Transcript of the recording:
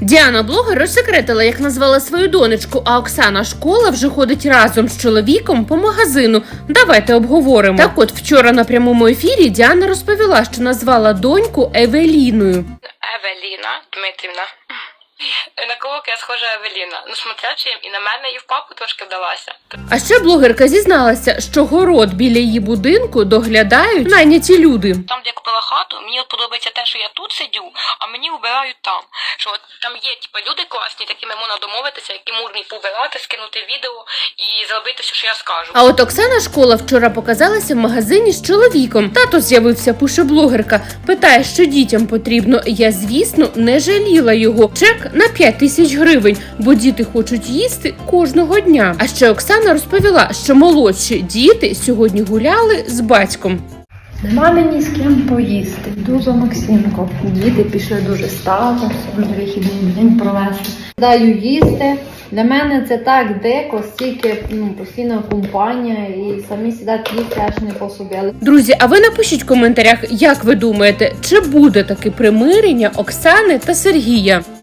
Діана блогер розсекретила, як назвала свою донечку, а Оксана школа вже ходить разом з чоловіком по магазину. Давайте обговоримо. Так от вчора на прямому ефірі Діана розповіла, що назвала доньку Евеліною. Евеліна Дмитрівна. На кого я схожа Евеліна? Ну, смотрячи, і на мене, і в папу трошки вдалася. А ще блогерка зізналася, що город біля її будинку доглядають найняті люди. Там, де я купила хату, мені от подобається те, що я тут сидю, а мені вбирають там. Що от там є типу, люди класні, такими можна домовитися, які можуть побирати, скинути відео і зробити все, що я скажу. А от Оксана школа вчора показалася в магазині з чоловіком. Тато з'явився, пише блогерка. Питає, що дітям потрібно. Я, звісно, не жаліла його. Чек на 5 тисяч гривень, бо діти хочуть їсти кожного дня. А ще Оксана розповіла, що молодші діти сьогодні гуляли з батьком. Нема мені з ким поїсти. За Максимко. Діти пішли дуже стало, сьогодні вихідний день провести. Даю їсти. Для мене це так дико, стільки ну, постійна компанія і самі сідати їсти аж не по собі. Друзі, а ви напишіть в коментарях, як ви думаєте, чи буде таке примирення Оксани та Сергія?